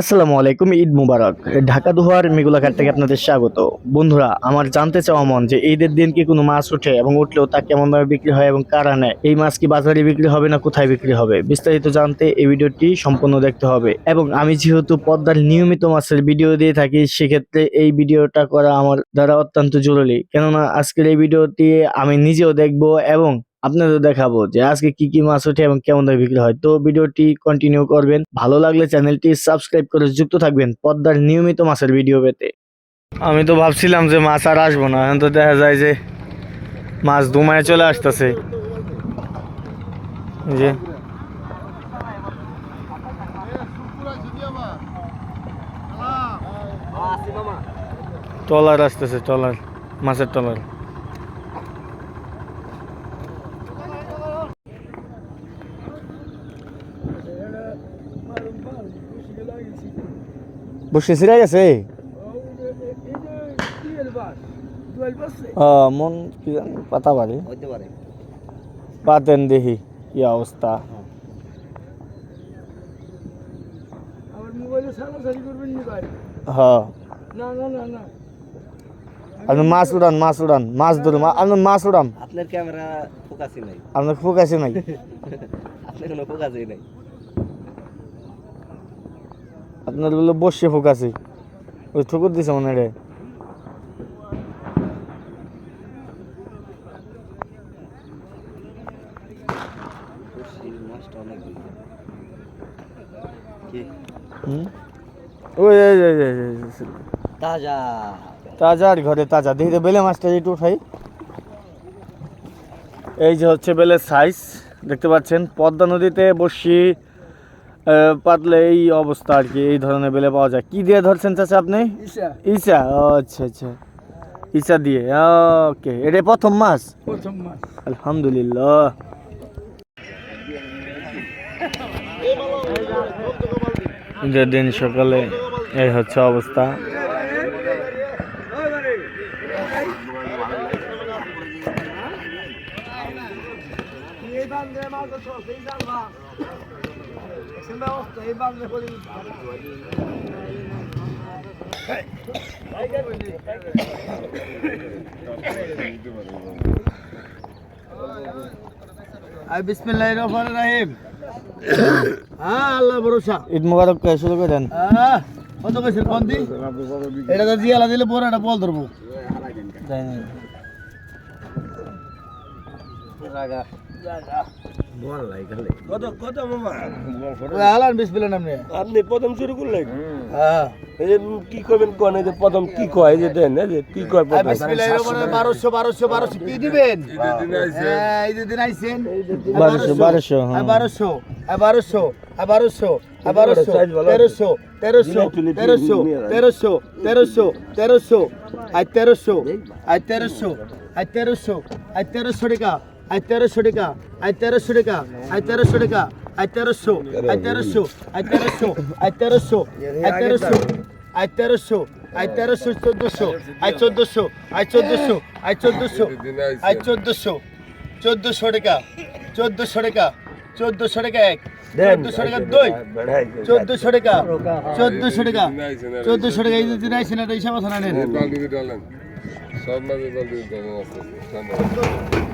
আসসালামু আলাইকুম, ঈদ মুবারক। ঢাকা দুহার মেগুলাঘাট থেকে আপনাদের স্বাগত। বন্ধুরা, আমার জানতে চাওয়া মন যে ঈদের দিন কি কোনো মাছ ওঠে এবং উঠলেও তা কেমন দামে বিক্রি হয় এবং কারা নেয়? এই মাছ কি বাজারে বিক্রি হবে না কোথায় বিক্রি হবে? বিস্তারিত জানতে এই ভিডিওটি সম্পূর্ণ দেখতে হবে। এবং আমি যেহেতু পদ্মার নিয়মিত মাছের ভিডিও দিয়ে থাকি, সেক্ষেত্রে এই ভিডিওটা করা আমার দ্বারা অত্যন্ত জরুরি। কেননা, আজকের এই ভিডিওটি আমি নিজেও দেখব এবং আপনাদের দেখাবো যে আজকে কি কি মাছ ওঠে এবং কেমন দামে বিক্রি হয়। তো ভিডিওটি কন্টিনিউ করবেন। ভালো লাগলে চ্যানেলটি সাবস্ক্রাইব করে যুক্ত থাকবেন পদ্মার নিয়মিত মাছের ভিডিও পেতে। আমি তো ভাবছিলাম যে মাছ আর আসব না, এখন তো দেখা যায় যে মাছ দুমায় চলে আসতেছে। যে। টলার আসতেছে টলার মাছের টলার বসে সিরাই আছে? মন কি জানি পাতা পারে। পাতেন দেখি কি অবস্থা? হ্যাঁ। আপনি মাছ উড়ান মাছ উড়ান মাছ ধরুন আপনি মাছ উড়ান। আপনার ক্যামেরা ফোকাসই নাই। আপনার ফোকাসে নাই। আপনার কোনো ফোকাসই নাই। আপনার বলে বসে ফোকাসে ওই ঠুকুর দিছে মনে রে? ওই তাজা। তাজা আর ঘরে তাজা। দেখি বেলে মাছটা একটু উঠাই। এই যে হচ্ছে বেলের সাইজ দেখতে পাচ্ছেন পদ্মা নদীতে বসি পাতলে এই অবস্থা আর কি এই ধরনের বেলে পাওয়া যায়। কি দিয়ে ধরছেন চাচা আপনি? ইসা আচ্ছা আচ্ছা। ইসা দিয়ে ওকে। এটা প্রথম মাছ? প্রথম মাস আলহামদুলিল্লাহ। ঈদের দিন সকালে এই হচ্ছে অবস্থা। এই বিসমিল্লাহ রহমান রাহিম। হ্যাঁ আল্লাহ ভরসা। ঈদ মোবারক কে শুরু করে দেন? হ্যাঁ, কত কইছেন বন্দি? এটা তো জিয়ালা দিলে পরে একটা বল ধরবো। রাগা রাগা কত কত মামা? আলান বিসমিল্লাহ নামনে আপনি। প্রথম শুরু করলেন? হ্যাঁ। এই যে কি করবেন কোন? এই যে প্রথম কি কয়? এই যে দেন এই যে কি কয় প্রথম? বারোশো বারোশো বারোশো। কি দিবেন? এই যে দিন আইছেন। বারোশো, বারোশো। বারোশো বারোশো বারোশো বারোশো তেরোশো তেরোশো তেরোশো তেরোশো তেরোশো তেরোশো তেরোশো আই তেরোশো আই তেরোশো আই তেরোশো টাকা। আই তেরোশো টাকা, আই তেরোশো টাকা, আই তেরোশো টাকা, আই তেরোশো আই তেরোশো আই তেরোশো আই তেরোশো আই তেরোশো আই তেরোশো আই তেরোশো, চোদ্দশো, আই চোদ্দশো আই চোদ্দশো আই চোদ্দশো আই চোদ্দশো চোদ্দশো টাকা চোদ্দশো টাকা চোদ্দশো টাকা এক, চোদ্দশো টাকা দুই, চোদ্দশো টাকা চোদ্দশো টাকা চোদ্দশো টাকা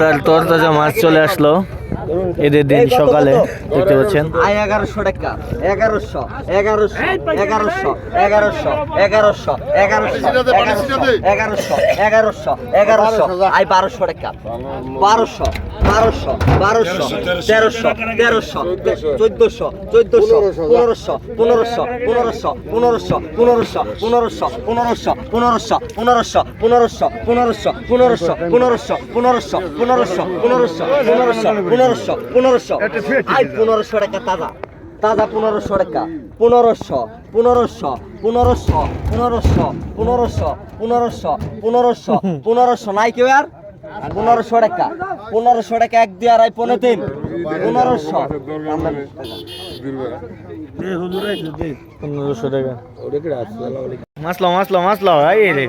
তার তোর যা মাছ চলে আসলো। ঈদের দিন সকালে দেখতে পাচ্ছেন এগারোশো টাকা এগারোশো এগারোশো এগারোশো এগারোশো এগারোশো এগারোশো এগারোশো এগারোশো এগারোশো আই বারোশো টাকা বারোশো বারোশো বারোশো তেরোশো তেরোশো চোদ্দশো চোদ্দশো পনেরোশো পনেরোশো পনেরোশো পনেরোশো পনেরোশো পনেরোশো পনেরোশো পনেরোশো পনেরোশো পনেরোশো পনেরোশো পনেরোশো পনেরোশো পনেরোশো পনেরোশো পনেরোশো পনেরোশো পনেরোশো পনেরোশো পনেরোশো। আই পনেরোশো টাকা তাজা। তাজা পনেরোশো টাকা। পনেরোশো পনেরোশো পনেরোশো পনেরোশো পনেরোশো পনেরোশো পনেরোশো পনেরোশো। নাই কেউ আর? পনেরোশো টাকা। পনেরোশো টাকা এক দিয়ে আড়াই পনেরো তিন। পনেরোশো। পনেরোশো টাকা। মাছ লাও মাছ লাও মাছ লাও এই রে।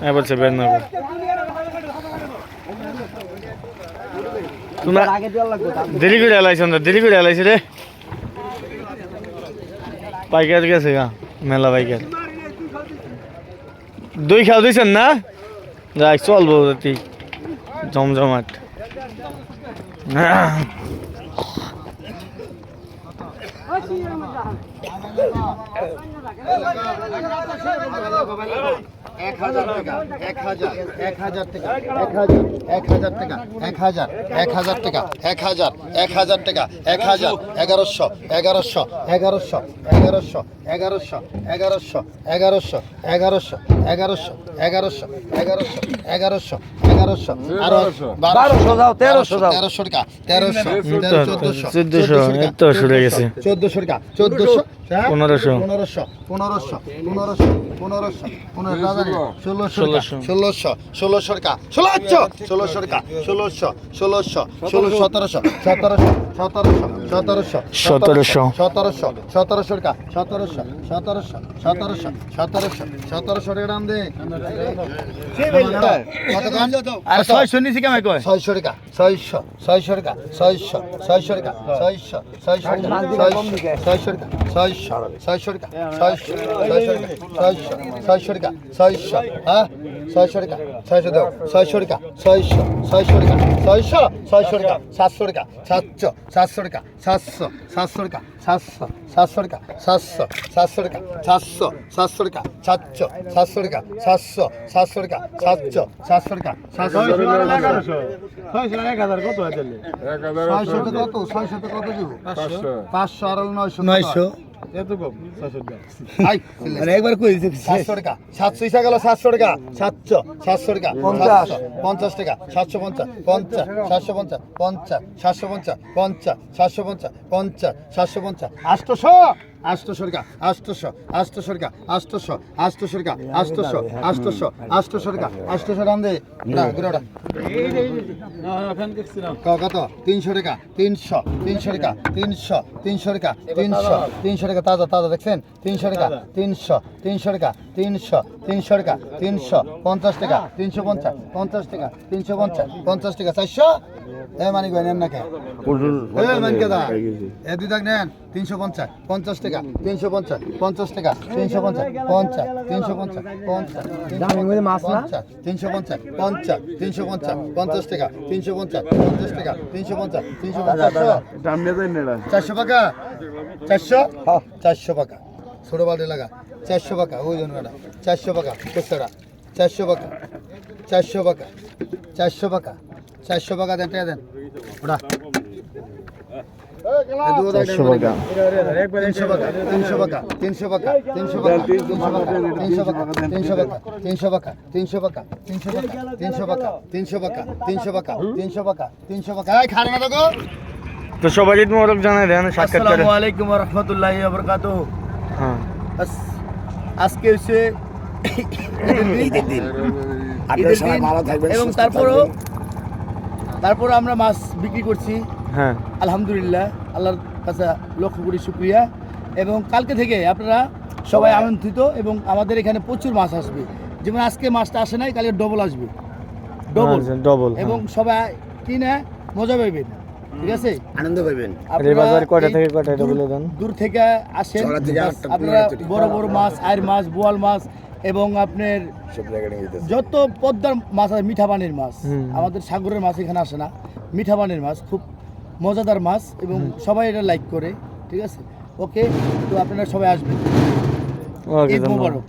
হ্যাঁ বলছে বের। তোমরা দেরি করে এলাইছ না দেরি করে এলাইছে রে। পাইকার গেছে গা মেলা পাইকার। দই খাও দিয়েছেন না? যাই চলবো তুই জমজমাট। এক হাজার টাকা এক হাজার এক হাজার টাকা এক হাজার এক হাজার টাকা এক হাজার এক হাজার টাকা এক হাজার এক হাজার টাকা এক হাজার এগারোশো এগারোশো এগারোশো এগারোশো এগারোশো এগারোশো এগারোশো এগারোশো এগারোশো এগারোশো এগারোশো এগারোশো এগারোশো আরও বারোশো দাও তেরোশো দাও তেরোশো টাকা তেরোশো তেরো চোদ্দশো চোদ্দশো এত চোদ্দশো টাকা চোদ্দশো পনেরোশো। পনেরোশো পনেরোশো পনেরোশো পনেরোশো পনেরো হাজার ষোলোশো ষোলোশো। ষোলোশো ষোলোশো ষোলোশো ষোলোশো ষোলোশো ষোলো সতেরোশো সতেরোশো। সতেরোশো সতেরোশো সতেরোশো টাকা সতেরোশো সতেরোশো সতেরোশো সতেরোশো সতেরোশো টাকা দাম দে আর ছয়শো নিচে কেমন কয় ছয়শো টাকা ছয়শো ছয়শো টাকা ছয়শো ছয়শো টাকা ছয়শো ছয়শো টাকা ছয়শো টাকা ছয়শো ছয়শো টাকা ছয়শো ছয়শো ছয়শো টাকা ছয়শো হ্যাঁ ছয়শো টাকা ছয়শো দাও ছয়শো টাকা ছয়শো ছয়শো টাকা ছয়শো ছয়শো টাকা সাতশো টাকা সাতশো সাতশো টাকা সাতশো সাতশো টাকা সাতশো সাতশো টাকা সাতশো সাতশো টাকা সাতশো সাতশো টাকা সাতশো সাতশো টাকা সাতশো সাতশো টাকা সাতশো সাতশো টাকা সাতশো এক হাজার ছয়শো টাকা কত? ছয়শো কত দিব? পাঁচশো। পাঁচশো আর নয়শো নয়শো। আই একবার সাতশো টাকা। সাতশো ইসা গেল সাতশো টাকা। সাতশো সাতশো টাকা। পঞ্চাশ। পঞ্চাশ টাকা। সাতশো পঞ্চাশ পঞ্চাশ সাতশো পঞ্চাশ পঞ্চাশ সাতশো পঞ্চাশ পঞ্চাশ সাতশো পঞ্চাশ পঞ্চাশ সাতশো পঞ্চাশ। আটশোশো? আটশোশো টাকা আটশোশো আটশোশো টাকা আটশোশো আটশোশো টাকা আটশোশো আটশোশো আটশোশো টাকা আটশোশো রান দে। না গুড়াটা ক- কত? তিনশো টাকা তিনশো তিনশো টাকা তিনশো তিনশো টাকা তিনশো তিনশো টাকা তাজা তাজা দেখছেন? তিনশো টাকা তিনশো তিনশো টাকা তিনশো তিনশো টাকা তিনশো পঞ্চাশ টাকা তিনশো পঞ্চাশ পঞ্চাশ টাকা তিনশো পঞ্চাশ পঞ্চাশ টাকা চারশো? এ মানিক ভাই নেন না কে এ মানিক দা এ দুই দাগ নেন। তিনশো পঞ্চাশ পঞ্চাশ টাকা তিনশো পঞ্চাশ পঞ্চাশ টাকা তিনশো পঞ্চাশ পঞ্চাশ তিনশো পঞ্চাশ পঞ্চাশ পঞ্চাশ তিনশো পঞ্চাশ পঞ্চাশ তিনশো পঞ্চাশ পঞ্চাশ টাকা তিনশো পঞ্চাশ পঞ্চাশ টাকা তিনশো পঞ্চাশ তিনশো পঞ্চাশ চারশো পাকা চারশো চারশো টাকা ছোটো বাল্টি লাগা চারশো টাকা ওই জন্য চারশো টাকা কেসরা চারশো পাকা চারশো পাকা চারশো পাকা চারশো পাকা দেন টাকা দেন ওটা চারশো টাকা তিনশো টাকা। তিনশো টাকা তিনশো টাকা তিনশো টাকা তিনশো টাকা তিনশো টাকা তিনশো টাকা তিনশো টাকা তিনশো টাকা তিনশো টাকা তিনশো টাকা তিনশো টাকা তিনশো টাকা তিনশো টাকা এই না দেখো তো সবাই ঈদ মোবারক জানাই দেন সাক্ষাৎ আসসালামু আলাইকুম রহমতুল্লাহ বরকাত হ্যাঁ। আজকে হচ্ছে ঈদের দিন। ঈদের দিন। এবং তারপরও তারপর আমরা মাছ বিক্রি করছি। হ্যাঁ। আলহামদুলিল্লাহ আল্লাহর কাছে লক্ষ কোটি শুক্রিয়া। এবং কালকে থেকে আপনারা সবাই আমন্ত্রিত এবং আমাদের এখানে প্রচুর মাছ আসবে। যেমন আজকে মাছটা আসে নাই কালকে ডবল আসবে। ডবল ডবল এবং সবাই কিনে মজা পাইবেন ঠিক আছে? আনন্দ আর বাজার কয়টা থেকে কয়টা এটা দূর- বলে দেন? দূর থেকে আসেন। আপনারা বড় বড় মাছ আয়ের মাছ বোয়াল মাছ এবং আপনার যত পদ্মার মাছ আছে মিঠা পানির মাছ। আমাদের সাগরের মাছ এখানে আসে না। মিঠা পানির মাছ খুব মজাদার মাছ এবং সবাই এটা লাইক করে ঠিক আছে ওকে তো আপনারা সবাই আসবেন। ঈদ মোবারক।